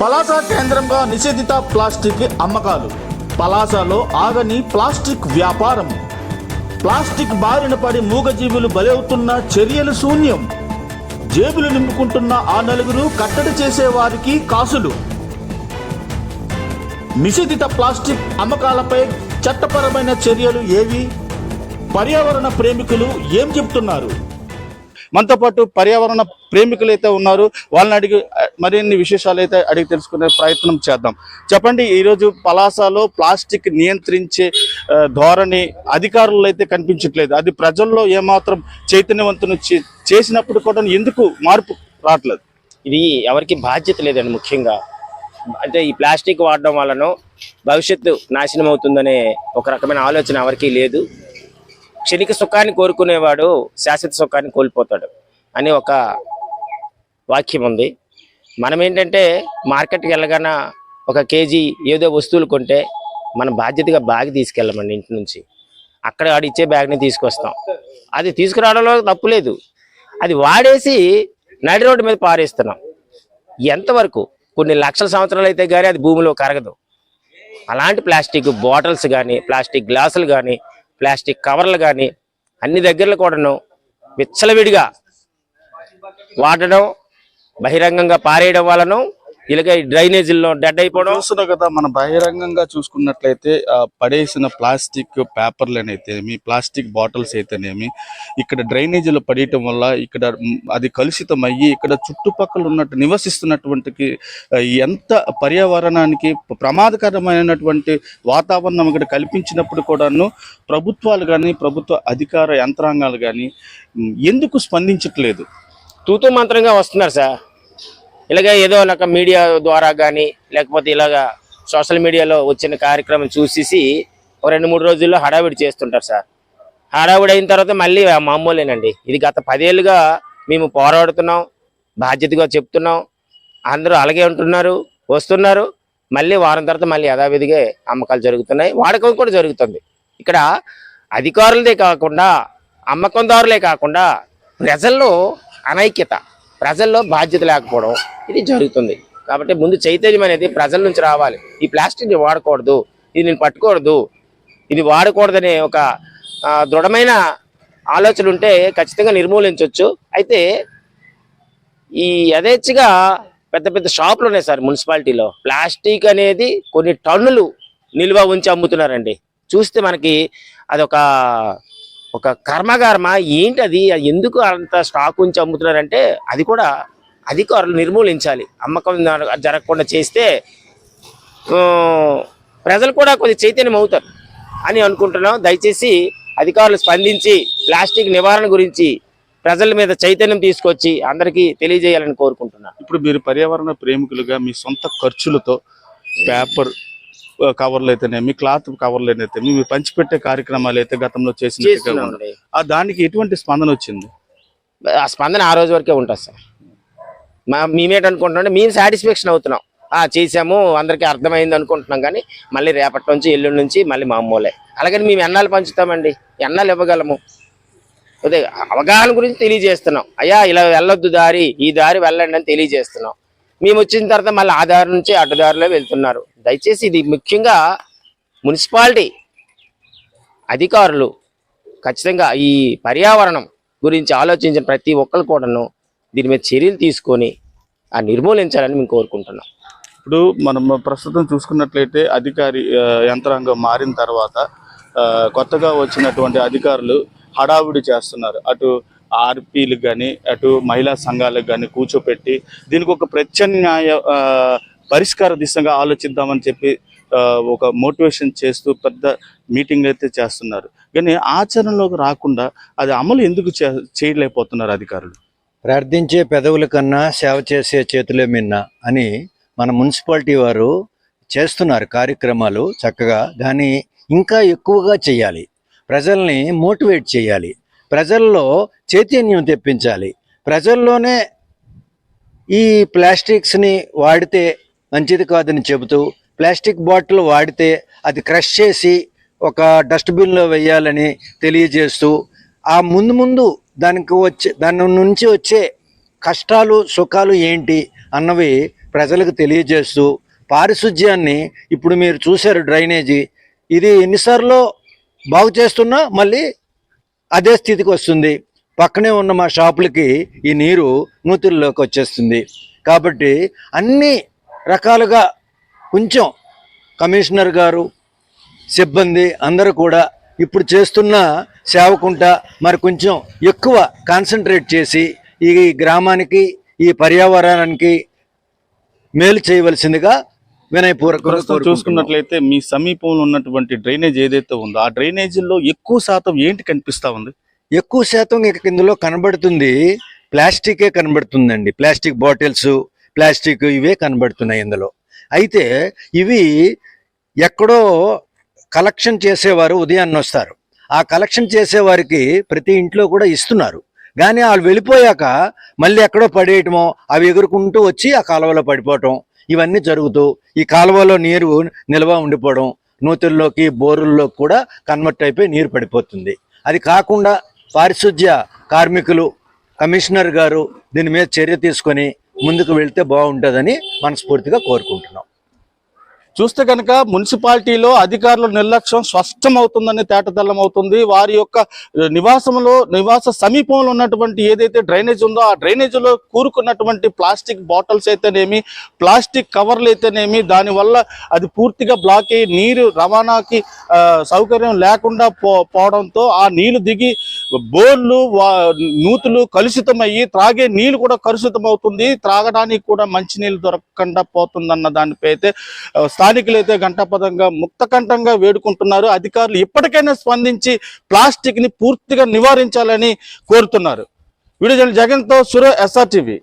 పలాస కేంద్రంగా నిషేధిత ప్లాస్టిక్ అమ్మకాలు. పలాసలో ఆగని ప్లాస్టిక్ వ్యాపారం. ప్లాస్టిక్ బారిన పడి మూగజీవులు బలవుతున్న చర్యలు శూన్యం. జేబులు నింపుకుంటున్న ఆ నలుగురు కట్టడి చేసే వారికి కాసులు. నిషేధిత ప్లాస్టిక్ అమ్మకాలపై చట్టపరమైన చర్యలు ఏవి? పర్యావరణ ప్రేమికులు ఏం చెప్తున్నారు మనతో పాటు పర్యావరణ ప్రేమికులు అయితే ఉన్నారు. వాళ్ళని అడిగి మరిన్ని విశేషాలు అయితే అడిగి తెలుసుకునే ప్రయత్నం చేద్దాం. చెప్పండి ఈరోజు పలాసలో ప్లాస్టిక్ నియంత్రించే ధోరణి అధికారులు అయితే కనిపించట్లేదు. అది ప్రజల్లో ఏమాత్రం చైతన్యవంతులు చే- చేసినప్పుడు కూడా ఎందుకు మార్పు రావట్లేదు? ఇది ఎవరికి బాధ్యత లేదండి ముఖ్యంగా. అంటే ఈ ప్లాస్టిక్ వాడడం వలన భవిష్యత్తు నాశనం అవుతుందనే ఒక రకమైన ఆలోచన ఎవరికీ లేదు. క్షణిక సుఖాన్ని కోరుకునేవాడు శాశ్వత సుఖాన్ని కోల్పోతాడు అని ఒక వాక్యం ఉంది. మనం ఏంటంటే మార్కెట్కి వెళ్ళగానే ఒక కేజీ ఏదో వస్తువులు కొంటే మన బాధ్యతగా బ్యాగ్ తీసుకెళ్ళమండి ఇంటి నుంచి. అక్కడ ఆడిచ్చే బ్యాగ్ని తీసుకొస్తాం. అది తీసుకురావడంలో తప్పు లేదు. అది వాడేసి నడి రోడ్డు మీద పారేస్తున్నాం. ఎంతవరకు? కొన్ని లక్షల సంవత్సరాలు అయితే కానీ అది భూమిలో కరగదు. అలాంటి ప్లాస్టిక్ బాటిల్స్ కానీ ప్లాస్టిక్ గ్లాసులు కానీ ప్లాస్టిక్ కవర్లు కానీ అన్ని దగ్గరలో కూడాను విచ్చలవిడిగా వాడడం బహిరంగంగా పారేయడం వలన ఇలాగ డ్రైనేజీల్లో డెడ్ అయిపోవడం. చూస్తున్నావు కదా మన బహిరంగంగా చూసుకున్నట్లయితే పడేసిన ప్లాస్టిక్ పేపర్లు అయితేనేమి ప్లాస్టిక్ బాటిల్స్ అయితేనేమి ఇక్కడ డ్రైనేజీలో పడేయటం వల్ల ఇక్కడ అది కలుషితం అయ్యి ఇక్కడ చుట్టుపక్కల ఉన్నట్టు నివసిస్తున్నటువంటి ఎంత పర్యావరణానికి ప్రమాదకరమైనటువంటి వాతావరణం ఇక్కడ కల్పించినప్పుడు కూడాను ప్రభుత్వాలు కానీ ప్రభుత్వ అధికార యంత్రాంగాలు కానీ ఎందుకు స్పందించట్లేదు? తూతూ మంత్రంగా వస్తున్నారు సార్. ఇలాగ ఏదో ఒక మీడియా ద్వారా కానీ లేకపోతే ఇలాగా సోషల్ మీడియాలో వచ్చిన కార్యక్రమం చూసేసి ఒక రెండు మూడు రోజుల్లో హడావిడి చేస్తుంటారు సార్. హడావిడి అయిన తర్వాత మళ్ళీ మామూలేనండి. ఇది గత పదేళ్ళుగా మేము పోరాడుతున్నాం బాధ్యతగా చెప్తున్నాం. అందరూ అలాగే ఉంటున్నారు వస్తున్నారు. మళ్ళీ వారం తర్వాత మళ్ళీ యథావిధిగా అమ్మకాలు జరుగుతున్నాయి. వాడకం కూడా జరుగుతుంది. ఇక్కడ అధికారులదే కాకుండా అమ్మకందారులే కాకుండా ప్రజల్లో అనైక్యత. ప్రజల్లో బాధ్యత లేకపోవడం ఇది జరుగుతుంది. కాబట్టి ముందు చైతన్యం అనేది ప్రజల నుంచి రావాలి. ఈ ప్లాస్టిక్ని వాడకూడదు. ఇది నేను పట్టుకూడదు ఇది వాడకూడదనే ఒక దృఢమైన ఆలోచన ఉంటే ఖచ్చితంగా నిర్మూలించవచ్చు. అయితే ఈ యథేచ్ఛగా పెద్ద పెద్ద షాపులు ఉన్నాయి సార్ మున్సిపాలిటీలో. ప్లాస్టిక్ అనేది కొన్ని టన్నులు నిల్వ ఉంచి అమ్ముతున్నారండి. చూస్తే మనకి అదొక ఒక కర్మగారమా ఏంటి అది ఎందుకు అంత స్టాక్ ఉంచి అమ్ముతున్నారంటే అది కూడా అధికారులు నిర్మూలించాలి. అమ్మకం జరగకుండా చేస్తే ప్రజలు కూడా కొద్ది చైతన్యం అవుతారు అని అనుకుంటున్నాం. దయచేసి అధికారులు స్పందించి ప్లాస్టిక్ నివారణ గురించి ప్రజల మీద చైతన్యం తీసుకొచ్చి అందరికీ తెలియజేయాలని కోరుకుంటున్నాను. ఇప్పుడు మీరు పర్యావరణ ప్రేమికులుగా మీ సొంత ఖర్చులతో పేపర్ కవర్లు అయితేనేమి క్లాత్ కవర్లు అయితేనేమి మీరు పంచిపెట్టే కార్యక్రమాలు అయితే గతంలో చేసిన దానికి ఎటువంటి స్పందన వచ్చింది? ఆ స్పందన ఆ రోజు వరకే ఉంటుంది సార్. మా మేమేటనుకుంటున్నాం మేము సాటిస్ఫాక్షన్ అవుతున్నాం. ఆ చేసాము అందరికీ అర్థమైంది అనుకుంటున్నాం కానీ మళ్ళీ రేపటి నుంచి ఎల్లుండి నుంచి మళ్ళీ మామూలే అలాగని మేము ఎన్నాళ్ళు పంచుతామండి? ఎన్నాళ్ళు ఇవ్వగలము? అదే అవగాహన గురించి తెలియజేస్తున్నాం. అయ్యా ఇలా వెళ్ళొద్దు దారి ఈ దారి వెళ్ళండి అని తెలియజేస్తున్నాం. మేము వచ్చిన తర్వాత మళ్ళీ ఆ దారి నుంచి అడ్డదారిలో వెళ్తున్నారు. దయచేసి ఇది ముఖ్యంగా మున్సిపాలిటీ అధికారులు ఖచ్చితంగా ఈ పర్యావరణం గురించి ఆలోచించిన ప్రతి ఒక్కరు కూడాను దీని మీద చర్యలు తీసుకొని ఆ నిర్మూలించాలని మేము కోరుకుంటున్నాం. ఇప్పుడు మనం ప్రస్తుతం చూసుకున్నట్లయితే అధికారి యంత్రాంగం మారిన తర్వాత కొత్తగా వచ్చినటువంటి అధికారులు హడావుడి చేస్తున్నారు. అటు ఆర్పీలకు కానీ అటు మహిళా సంఘాలకు కానీ కూర్చోపెట్టి దీనికి ఒక ప్రత్యామ్నాయ పరిష్కార దిశగా ఆలోచిద్దామని చెప్పి ఒక మోటివేషన్ చేస్తూ పెద్ద మీటింగ్ అయితే చేస్తున్నారు. కానీ ఆచరణలోకి రాకుండా అది అమలు ఎందుకు చే- చేయలేకపోతున్నారు అధికారులు? ప్రార్థించే పెదవుల కన్నా సేవ చేసే చేతులే మిన్న అని మన మున్సిపాలిటీ వారు చేస్తున్నారు కార్యక్రమాలు చక్కగా. కానీ ఇంకా ఎక్కువగా చేయాలి. ప్రజల్ని మోటివేట్ చేయాలి. ప్రజల్లో చైతన్యం తెప్పించాలి. ప్రజల్లోనే ఈ ప్లాస్టిక్స్ని వాడితే మంచిది కాదని చెబుతూ ప్లాస్టిక్ బాటిల్ వాడితే అది క్రష్ చేసి ఒక డస్ట్బిన్లో వేయాలని తెలియజేస్తూ ఆ ముందు ముందు దానికి వచ్చే దాని నుంచి వచ్చే కష్టాలు సుఖాలు ఏంటి అన్నవి ప్రజలకు తెలియజేస్తూ పారిశుధ్యాన్ని ఇప్పుడు మీరు చూశారు డ్రైనేజీ. ఇది ఎన్నిసార్లు బాగు చేస్తున్నా మళ్ళీ అదే స్థితికి వస్తుంది. పక్కనే ఉన్న మా షాపులకి ఈ నీరు నూతుల్లోకి వచ్చేస్తుంది. కాబట్టి అన్ని రకాలుగా కొంచెం కమిషనర్ గారు సిబ్బంది అందరూ కూడా ఇప్పుడు చేస్తున్న సేవకుంట మరి కొంచెం ఎక్కువ కాన్సన్ట్రేట్ చేసి ఈ గ్రామానికి ఈ పర్యావరణానికి మేలు చేయవలసిందిగా వినయపూర్వకంగా. చూసుకున్నట్లయితే మీ సమీపంలో ఉన్నటువంటి డ్రైనేజ్ ఏదైతే ఉందో ఆ డ్రైనేజీల్లో ఎక్కువ శాతం ఏంటి కనిపిస్తా ఉంది? ఎక్కువ శాతం ఇక ఇందులో కనబడుతుంది. ప్లాస్టికే కనబడుతుందండి. ప్లాస్టిక్ బాటిల్స్ ప్లాస్టిక్ ఇవే కనబడుతున్నాయి ఇందులో. అయితే ఇవి ఎక్కడో కలెక్షన్ చేసేవారు ఉదయాన్నే వస్తారు. ఆ కలెక్షన్ చేసేవారికి ప్రతి ఇంట్లో కూడా ఇస్తున్నారు. కానీ వాళ్ళు వెళ్ళిపోయాక మళ్ళీ ఎక్కడో పడేయటమో అవి ఎగురుకుంటూ వచ్చి ఆ కాలువలో పడిపోవటం ఇవన్నీ జరుగుతూ ఈ కాలువలో నీరు నిల్వ ఉండిపోవడం నూతుల్లోకి బోరుల్లోకి కూడా కన్వర్ట్ అయిపోయి నీరు పడిపోతుంది. అది కాకుండా పారిశుధ్య కార్మికులు కమిషనర్ గారు దీని మీద చర్య తీసుకొని ముందుకు వెళ్తే బాగుంటుందని మనస్ఫూర్తిగా కోరుకుంటున్నాం. చూస్తే కనుక మున్సిపాలిటీలో అధికారుల నిర్లక్ష్యం స్పష్టం అవుతుందని తేటతెల్లం అవుతుంది. వారి యొక్క నివాసంలో నివాస సమీపంలో ఉన్నటువంటి ఏదైతే డ్రైనేజ్ ఉందో ఆ డ్రైనేజీలో కూరుకున్నటువంటి ప్లాస్టిక్ బాటిల్స్ అయితేనేమి ప్లాస్టిక్ కవర్లు అయితేనేమి దానివల్ల అది పూర్తిగా బ్లాక్ అయ్యి నీరు రవాణాకి సౌకర్యం లేకుండా పో పోవడంతో ఆ నీళ్ళు దిగి బోర్లు నూతులు కలుషితమయ్యి త్రాగే నీళ్ళు కూడా కలుషితం అవుతుంది త్రాగడానికి కూడా మంచినీళ్ళు దొరకకుండా పోతుందన్న దానిపై అయితే స్థానికులు అయితే ఘంటాపదంగా ముక్తకంఠంగా వేడుకుంటున్నారు. అధికారులు ఇప్పటికైనా స్పందించి ప్లాస్టిక్ని పూర్తిగా నివారించాలని కోరుతున్నారు. వీడియో జగన్తో సురో ఎస్ఆర్టీవీ